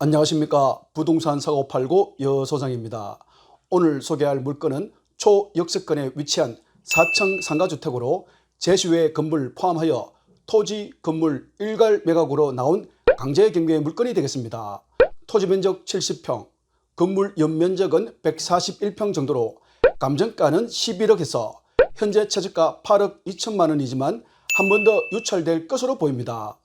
안녕하십니까 부동산 사고 팔고 여소장입니다. 오늘 소개할 물건은 초역세권에 위치한 4층 상가주택으로 제시외 건물 포함하여 토지 건물 일괄 매각으로 나온 강제 경매 물건이 되겠습니다. 토지 면적 70평, 건물 연면적은 141평 정도로 감정가는 11억에서 현재 최저가 8억 2천만 원이지만 한 번 더 유찰될 것으로 보입니다.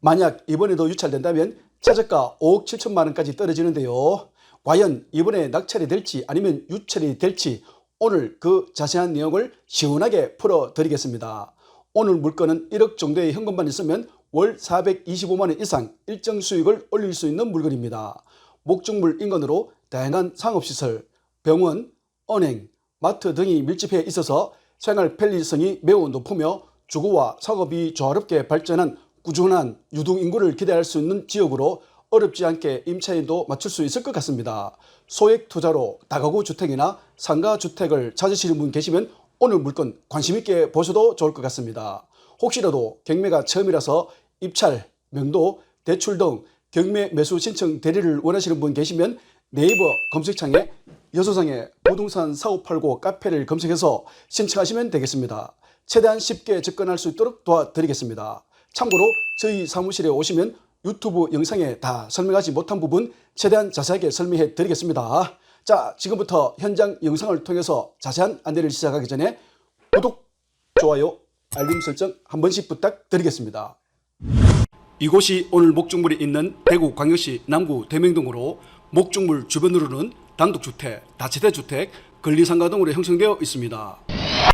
만약 이번에도 유찰된다면 최저가 5억 7천만 원까지 떨어지는데요. 과연 이번에 낙찰이 될지 아니면 유찰이 될지 오늘 그 자세한 내용을 시원하게 풀어드리겠습니다. 오늘 물건은 1억 정도의 현금만 있으면 월 425만 원 이상 일정 수익을 올릴 수 있는 물건입니다. 목적물 인건으로 다양한 상업시설, 병원, 은행, 마트 등이 밀집해 있어서 생활 편리성이 매우 높으며 주거와 작업이 조화롭게 발전한 꾸준한 유동 인구를 기대할 수 있는 지역으로 어렵지 않게 임차인도 맞출 수 있을 것 같습니다. 소액 투자로 다가구 주택이나 상가 주택을 찾으시는 분 계시면 오늘 물건 관심 있게 보셔도 좋을 것 같습니다. 혹시라도 경매가 처음이라서 입찰, 명도, 대출 등 경매 매수 신청 대리를 원하시는 분 계시면 네이버 검색창에 여소상의 부동산 사고 팔고 카페를 검색해서 신청하시면 되겠습니다. 최대한 쉽게 접근할 수 있도록 도와드리겠습니다. 참고로 저희 사무실에 오시면 유튜브 영상에 다 설명하지 못한 부분 최대한 자세하게 설명해 드리겠습니다. 자, 지금부터 현장 영상을 통해서 자세한 안내를 시작하기 전에 구독, 좋아요, 알림 설정 한 번씩 부탁드리겠습니다. 이곳이 오늘 목적물이 있는 대구 광역시 남구 대명동으로 목적물 주변으로는 단독주택, 다세대 주택, 근리상가 등으로 형성되어 있습니다.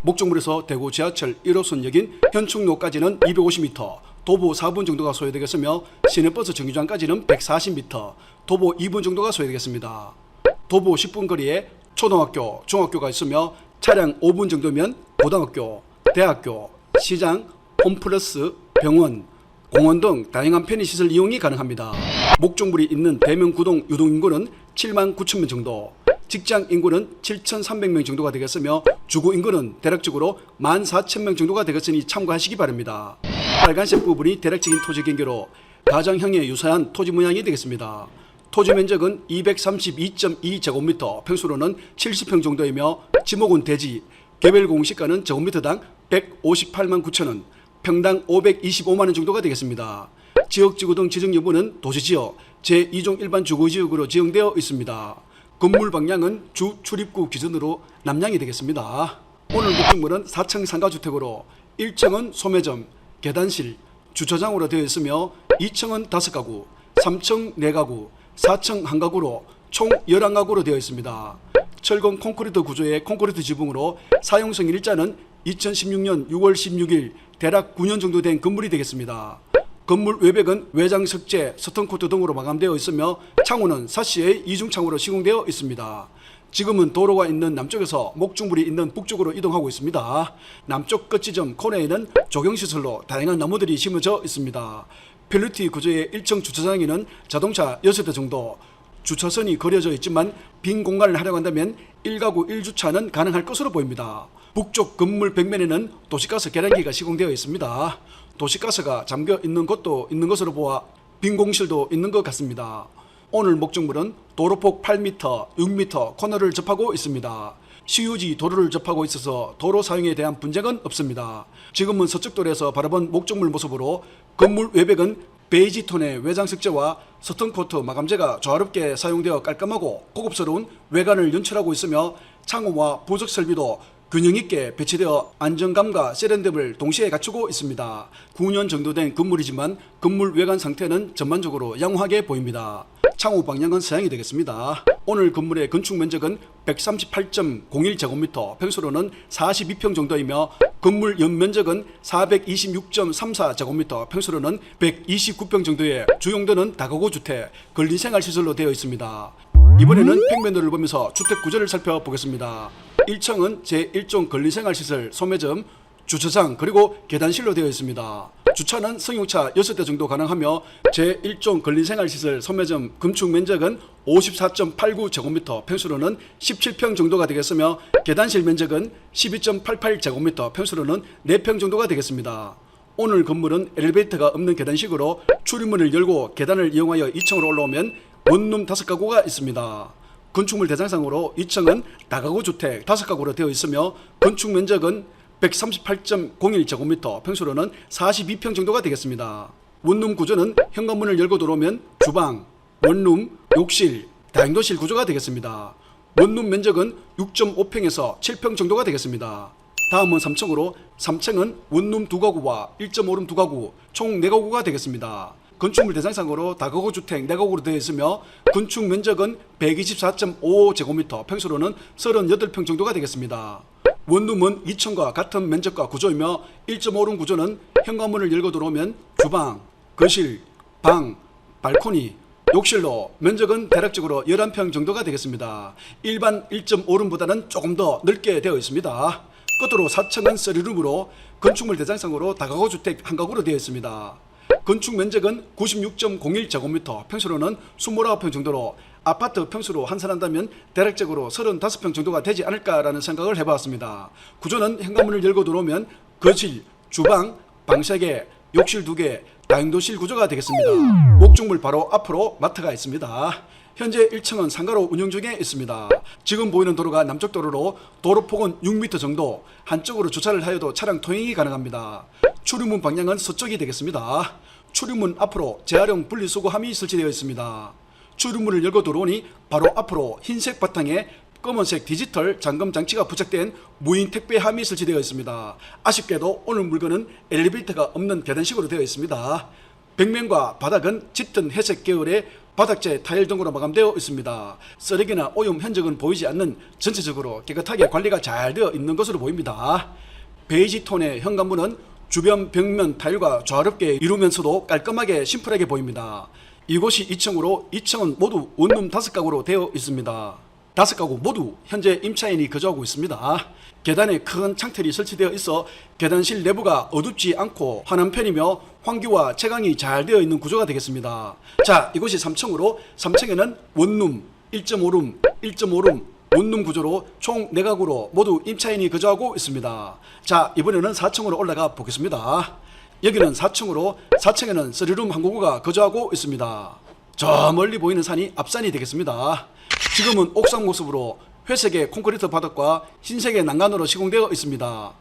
목적물에서 대구 지하철 1호선 역인 현충로까지는 250m, 도보 4분 정도가 소요되겠으며 시내버스 정류장까지는 140m, 도보 2분 정도가 소요되겠습니다. 도보 10분 거리에 초등학교, 중학교가 있으며 차량 5분 정도면 고등학교, 대학교, 시장, 홈플러스, 병원, 공원 등 다양한 편의시설 이용이 가능합니다. 목적물이 있는 대명구동 유동인구는 7만 9천 명 정도, 직장 인구는 7,300명 정도가 되겠으며 주거 인구는 대략적으로 14,000명 정도가 되겠으니 참고하시기 바랍니다. 빨간색 부분이 대략적인 토지 경계로 가정형에 유사한 토지 모양이 되겠습니다. 토지 면적은 232.2제곱미터, 평수로는 70평 정도이며 지목은 대지, 개별 공시가는 제곱미터당 158만 9천 원, 평당 525만 원 정도가 되겠습니다. 지역 지구 등 지정 여부는 도시지역 제2종 일반 주거지역으로 지정되어 있습니다. 건물 방향은 주 출입구 기준으로 남향이 되겠습니다. 오늘 목적물은 4층 상가주택으로 1층은 소매점, 계단실, 주차장으로 되어 있으며 2층은 5가구, 3층 4가구, 4층 1가구로 총 11가구로 되어 있습니다. 철근 콘크리트 구조의 콘크리트 지붕으로 사용성 일자는 2016년 6월 16일 대략 9년 정도 된 건물이 되겠습니다. 건물 외벽은 외장 석재, 스톤코트 등으로 마감되어 있으며 창호는 사시의 이중 창호로 시공되어 있습니다. 지금은 도로가 있는 남쪽에서 목중물이 있는 북쪽으로 이동하고 있습니다. 남쪽 끝지점 코너에는 조경시설로 다양한 나무들이 심어져 있습니다. 펠리티 구조의 1층 주차장에는 자동차 6대 정도, 주차선이 그려져 있지만 빈 공간을 활용한다면 1가구 1주차는 가능할 것으로 보입니다. 북쪽 건물 벽면에는 도시가스 계량기가 시공되어 있습니다. 도시가스가 잠겨 있는 곳도 있는 것으로 보아 빈 공실도 있는 것 같습니다. 오늘 목적물은 도로폭 8m, 6m 코너를 접하고 있습니다. 시유지 도로를 접하고 있어서 도로 사용에 대한 분쟁은 없습니다. 지금은 서쪽 도로에서 바라본 목적물 모습으로 건물 외벽은 베이지 톤의 외장 석재와 서턴코트 마감재가 조화롭게 사용되어 깔끔하고 고급스러운 외관을 연출하고 있으며 창호와 부적 설비도 균형 있게 배치되어 안정감과 세련됨을 동시에 갖추고 있습니다. 9년 정도 된 건물이지만 건물 외관 상태는 전반적으로 양호하게 보입니다. 창호 방향은 서양이 되겠습니다. 오늘 건물의 건축 면적은 138.01제곱미터, 평수로는 42평 정도이며 건물 연면적은 426.34제곱미터, 평수로는 129평 정도의 주용도는 다가구 주택, 근린생활시설로 되어 있습니다. 이번에는 평면도를 보면서 주택 구조를 살펴보겠습니다. 1층은 제1종 근린생활시설 소매점, 주차장 그리고 계단실로 되어 있습니다. 주차는 승용차 6대 정도 가능하며 제1종 근린생활시설 소매점 금축 면적은 54.89제곱미터 평수로는 17평 정도가 되겠으며 계단실 면적은 12.88제곱미터 평수로는 4평 정도가 되겠습니다. 오늘 건물은 엘리베이터가 없는 계단식으로 출입문을 열고 계단을 이용하여 2층으로 올라오면 원룸 다섯 가구가 있습니다. 건축물 대상상으로 2층은 다가구 주택 다섯 가구로 되어 있으며 건축 면적은 138.01제곱미터, 평수로는 42평 정도가 되겠습니다. 원룸 구조는 현관문을 열고 들어오면 주방, 원룸, 욕실, 다용도실 구조가 되겠습니다. 원룸 면적은 6.5평에서 7평 정도가 되겠습니다. 다음은 3층으로 3층은 원룸 두 가구와 1.5룸 두 가구 총 4가구가 되겠습니다. 건축물 대상상으로 다가구 주택 4가구로 되어 있으며 건축 면적은 124.55제곱미터 평수로는 38평 정도가 되겠습니다. 원룸은 2층과 같은 면적과 구조이며 1.5룸 구조는 현관문을 열고 들어오면 주방, 거실, 방, 발코니, 욕실로 면적은 대략적으로 11평 정도가 되겠습니다. 일반 1.5룸보다는 조금 더 넓게 되어 있습니다. 끝으로 4층은 3룸으로 건축물 대장상으로 다가구 주택 한 가구로 되어 있습니다. 건축 면적은 96.01제곱미터, 평수로는 29평 정도로 아파트 평수로 환산한다면 대략적으로 35평 정도가 되지 않을까라는 생각을 해봤습니다. 구조는 현관문을 열고 들어오면 거실, 주방, 방 3개, 욕실 2개, 다용도실 구조가 되겠습니다. 목적물 바로 앞으로 마트가 있습니다. 현재 1층은 상가로 운영 중에 있습니다. 지금 보이는 도로가 남쪽 도로로 도로폭은 6m 정도, 한쪽으로 주차를 하여도 차량 통행이 가능합니다. 출입문 방향은 서쪽이 되겠습니다. 출입문 앞으로 재활용 분리수거함이 설치되어 있습니다. 출입문을 열고 들어오니 바로 앞으로 흰색 바탕에 검은색 디지털 잠금 장치가 부착된 무인 택배함이 설치되어 있습니다. 아쉽게도 오늘 물건은 엘리베이터가 없는 계단식으로 되어 있습니다. 벽면과 바닥은 짙은 회색 계열의 바닥재 타일 등으로 마감되어 있습니다. 쓰레기나 오염 흔적은 보이지 않는 전체적으로 깨끗하게 관리가 잘 되어 있는 것으로 보입니다. 베이지 톤의 현관문은 주변 벽면 타일과 조화롭게 이루면서도 깔끔하게 심플하게 보입니다. 이곳이 2층으로 2층은 모두 원룸 다섯 가구로 되어 있습니다. 다섯 가구 모두 현재 임차인이 거주하고 있습니다. 계단에 큰 창틀이 설치되어 있어 계단실 내부가 어둡지 않고 환한 편이며 환기와 채광이 잘 되어 있는 구조가 되겠습니다. 자, 이곳이 3층으로 3층에는 원룸, 1.5룸, 1.5룸, 원룸 구조로 총 4가구로 모두 임차인이 거주하고 있습니다. 자, 이번에는 4층으로 올라가 보겠습니다. 여기는 4층으로 4층에는 3룸 한 가구가 거주하고 있습니다. 저 멀리 보이는 산이 앞산이 되겠습니다. 지금은 옥상 모습으로 회색의 콘크리트 바닥과 흰색의 난간으로 시공되어 있습니다.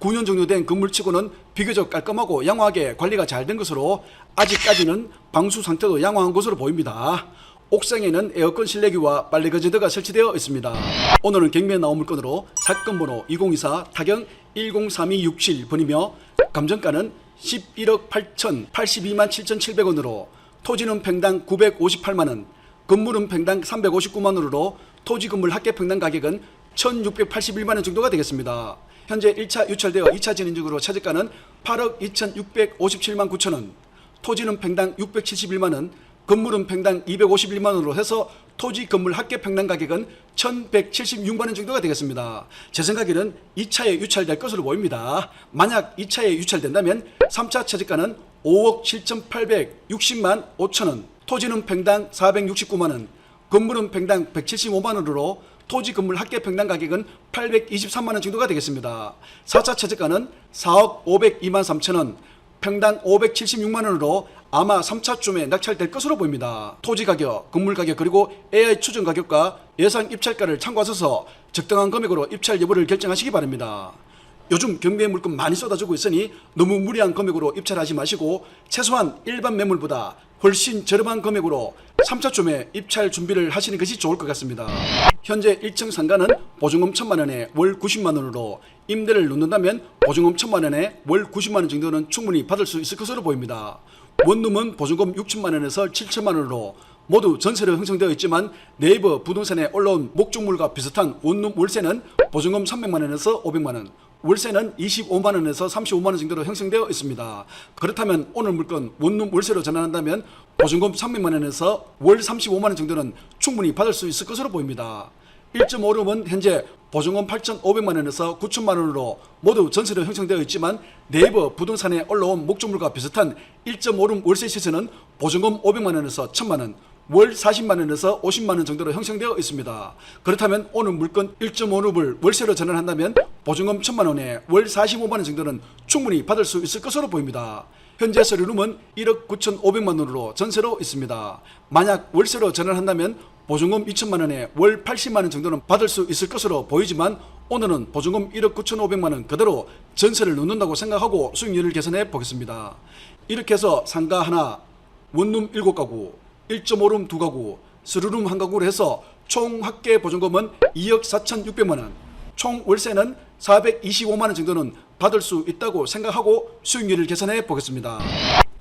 9년 정도 된 건물치고는 비교적 깔끔하고 양호하게 관리가 잘 된 것으로 아직까지는 방수 상태도 양호한 것으로 보입니다. 옥상에는 에어컨 실내기와 빨래 거제대가 설치되어 있습니다. 오늘은 경매에 나온 물건으로 사건 번호 2024 타경 103267번이며 감정가는 11억 8천 82만 7,700원으로 토지는 평당 958만원, 건물은 평당 359만원으로 토지 건물 합계 평당 가격은 1,681만원 정도가 되겠습니다. 현재 1차 유찰되어 2차 진행 중으로 차지가는 8억 2,657만 9천원, 토지는 평당 671만원, 건물은 평당 251만 원으로 해서 토지 건물 합계 평당 가격은 1,176만 원 정도가 되겠습니다. 제 생각에는 2차에 유찰될 것으로 보입니다. 만약 2차에 유찰된다면 3차 차지가는 5억 7,860만 5천 원, 토지는 평당 469만 원, 건물은 평당 175만 원으로 토지 건물 합계 평당 가격은 823만 원 정도가 되겠습니다. 4차 최저가는 4억 502만 3천 원, 평당 576만 원으로 아마 3차쯤에 낙찰될 것으로 보입니다. 토지 가격, 건물 가격 그리고 AI 추정 가격과 예상 입찰가를 참고하셔서 적당한 금액으로 입찰 여부를 결정하시기 바랍니다. 요즘 경매 물건 많이 쏟아지고 있으니 너무 무리한 금액으로 입찰하지 마시고 최소한 일반 매물보다 훨씬 저렴한 금액으로 3차쯤에 입찰 준비를 하시는 것이 좋을 것 같습니다. 현재 1층 상가는 보증금 1천만 원에 월 90만 원으로 임대를 놓는다면 보증금 1천만 원에 월 90만 원 정도는 충분히 받을 수 있을 것으로 보입니다. 원룸은 보증금 6천만 원에서 7천만 원으로 모두 전세로 형성되어 있지만 네이버 부동산에 올라온 목적물과 비슷한 원룸 월세는 보증금 300만 원에서 500만 원, 월세는 25만 원에서 35만 원 정도로 형성되어 있습니다. 그렇다면 오늘 물건 원룸 월세로 전환한다면 보증금 300만 원에서 월 35만 원 정도는 충분히 받을 수 있을 것으로 보입니다. 1.5룸은 현재 보증금 8,500만 원에서 9천만 원으로 모두 전세로 형성되어 있지만 네이버 부동산에 올라온 목적물과 비슷한 1.5룸 월세 시세는 보증금 500만 원에서 1,000만 원, 월 40만 원에서 50만 원 정도로 형성되어 있습니다. 그렇다면 오늘 물건 1.5룸을 월세로 전환한다면 보증금 1,000만 원에 월 45만 원 정도는 충분히 받을 수 있을 것으로 보입니다. 현재 서류룸은 1억 9,500만 원으로 전세로 있습니다. 만약 월세로 전환한다면 보증금 2천만 원에 월 80만 원 정도는 받을 수 있을 것으로 보이지만 오늘은 보증금 1억 9,500만 원 그대로 전세를 놓는다고 생각하고 수익률을 계산해 보겠습니다. 이렇게 해서 상가 하나, 원룸 7가구, 1.5룸 2가구, 스루룸 1가구로 해서 총 합계 보증금은 2억 4,600만 원, 총 월세는 425만 원 정도는 받을 수 있다고 생각하고 수익률을 계산해 보겠습니다.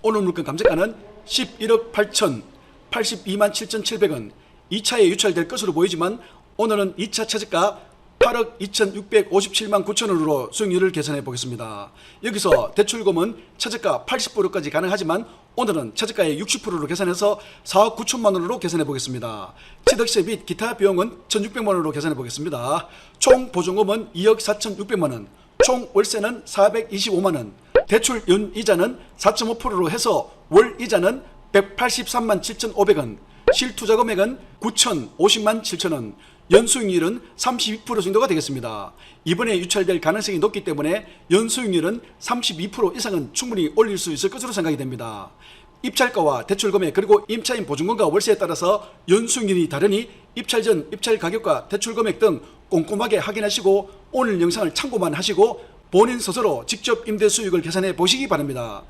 오늘 물건 감정가는 11억 8천 82만 7,700원 2차에 유찰될 것으로 보이지만 오늘은 2차 최저가 8억 2,657만 9천 원으로 수익률을 계산해 보겠습니다. 여기서 대출금은 최저가 80%까지 가능하지만 오늘은 최저가의 60%로 계산해서 4억 9천만 원으로 계산해 보겠습니다. 취득세 및 기타 비용은 1,600만 원으로 계산해 보겠습니다. 총 보증금은 2억 4,600만 원, 총 월세는 425만 원, 대출 연 이자는 4.5%로 해서 월 이자는 183만 7,500원, 실투자 금액은 9,050만 7천원, 연수익률은 32% 정도가 되겠습니다. 이번에 유찰될 가능성이 높기 때문에 연수익률은 32% 이상은 충분히 올릴 수 있을 것으로 생각이 됩니다. 입찰가와 대출 금액 그리고 임차인 보증금과 월세에 따라서 연수익률이 다르니 입찰 전 입찰 가격과 대출 금액 등 꼼꼼하게 확인하시고 오늘 영상을 참고만 하시고 본인 스스로 직접 임대 수익을 계산해 보시기 바랍니다.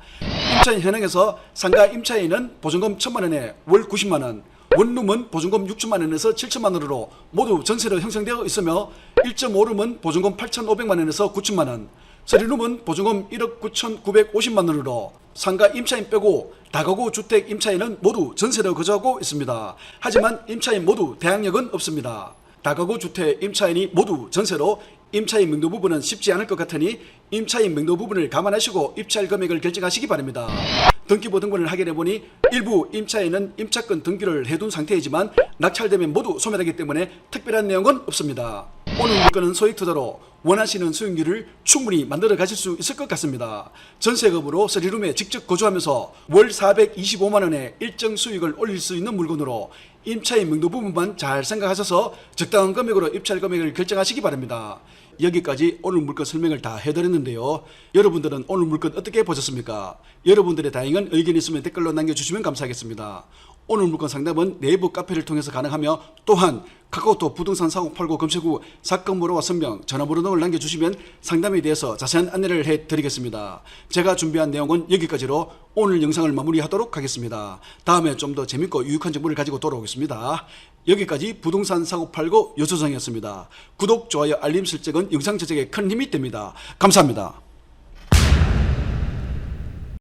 임차인 현황에서 상가 임차인은 보증금 1천만 원에 월 90만 원, 원룸은 보증금 6천만 원에서 7천만 원으로 모두 전세로 형성되어 있으며 1.5룸은 보증금 8,500만 원에서 9천만 원, 서리룸은 보증금 1억 9,950만 원으로 상가 임차인 빼고 다가구 주택 임차인은 모두 전세로 거주하고 있습니다. 하지만 임차인 모두 대항력은 없습니다. 다가구 주택 임차인이 모두 전세로 임차인 명도 부분은 쉽지 않을 것 같으니 임차인 명도 부분을 감안하시고 입찰 금액을 결정하시기 바랍니다. 등기부 등본을 확인해 보니 일부 임차인은 임차권 등기를 해둔 상태이지만 낙찰되면 모두 소멸하기 때문에 특별한 내용은 없습니다. 오늘 물건은 소액 투자로 원하시는 수익률을 충분히 만들어 가실 수 있을 것 같습니다. 전세금으로 서리룸에 직접 거주하면서 월 425만 원의 일정 수익을 올릴 수 있는 물건으로 임차인 명도 부분만 잘 생각하셔서 적당한 금액으로 입찰 금액을 결정하시기 바랍니다. 여기까지 오늘 물건 설명을 다 해드렸는데요. 여러분들은 오늘 물건 어떻게 보셨습니까? 여러분들의 다양한 의견이 있으면 댓글로 남겨주시면 감사하겠습니다. 오늘 물건 상담은 네이버 카페를 통해서 가능하며 또한 카카오톡 부동산 사고 팔고 검색 후 사건 번호와 선명, 전화번호 등을 남겨주시면 상담에 대해서 자세한 안내를 해드리겠습니다. 제가 준비한 내용은 여기까지로 오늘 영상을 마무리하도록 하겠습니다. 다음에 좀 더 재밌고 유익한 정보를 가지고 돌아오겠습니다. 여기까지 부동산 사고 팔고 여소정이었습니다. 구독, 좋아요, 알림 설정은 영상 제작에 큰 힘이 됩니다. 감사합니다.